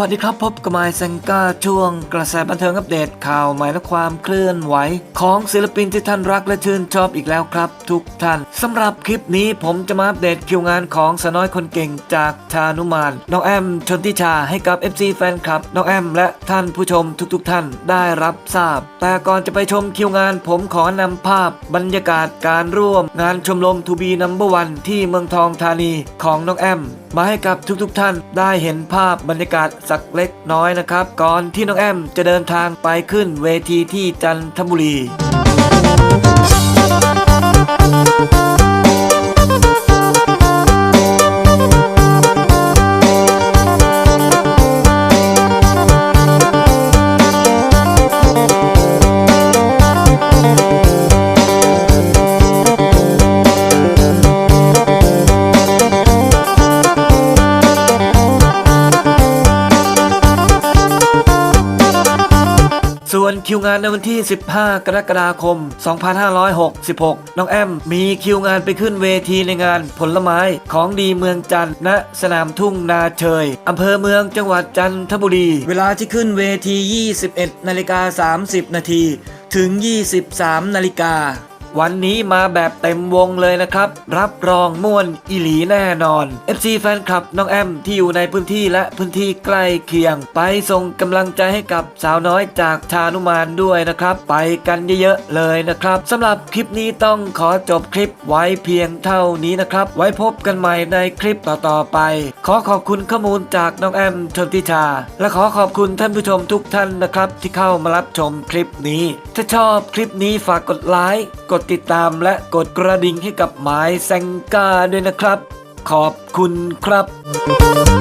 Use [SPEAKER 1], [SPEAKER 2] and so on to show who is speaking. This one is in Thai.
[SPEAKER 1] สวัสดีครับพบกับไมายเซงก้าช่วงกระแสบันเทิงอัปเดตข่าวใหม่และความเคลื่อนไหว ของศิลปินที่ท่านรักและชื่นชอบอีกแล้วครับ ทุกท่านสำหรับคลิปนี้ผมจะมาอัปเดตคิวงานของสน้อยคนเก่งจากชานุมานน้องแอมชนทิชาให้กับ FC แฟนคลับน้องแอมและท่านผู้ชมทุกๆท่านได้รับทราบ แต่ก่อนจะไปชมคิวงานผมขอนำภาพ บรรยากาศการร่วม งานชมรมทูบีนัมเบอร์วันที่เมืองทองธานีของน้องแอมมาให้กับทุกๆทท่านได้เห็นภาพบรรยากาศสักเล็กน้อยนะครับ ก่อนที่น้องแอมจะเดินทางไปขึ้นเวทีที่จันทบุรี ส่วนคิวงานในวันที่ 15 กรกฎาคม 2566 น้องแอม มีคิวงานไปขึ้นเวทีในงานผลไม้ของดีเมืองจันทร์ณสนามทุ่งนาเชยอำเภอเมืองจังหวัดจันทบุรี เวลาที่ขึ้นเวที 21 นาฬิกา 30 นาที ถึง 23 นาฬิกา วันนี้มาแบบเต็มวงเลยนะครับ รับรองม่วนอีหลีแน่นอน FC แฟนคลับน้องแอมที่อยู่ในพื้นที่และพื้นที่ใกล้เคียง ไปส่งกำลังใจให้กับสาวน้อยจากชานุมานด้วยนะครับ ไปกันเยอะๆเลยนะครับสำหรับคลิปนี้ต้องขอจบคลิปไว้เพียงเท่านี้นะครับ ไว้พบกันใหม่ในคลิปต่อๆไป ขอขอบคุณข้อมูลจากน้องแอมชนทิชา และขอขอบคุณท่านผู้ชมทุกท่านนะครับ ที่เข้ามารับชมคลิปนี้ ถ้าชอบคลิปนี้ฝากกดไลค์กดดติดตามและกดกระดิ่งให้กับหมายแซงกาด้วยนะครับ ขอบคุณครับ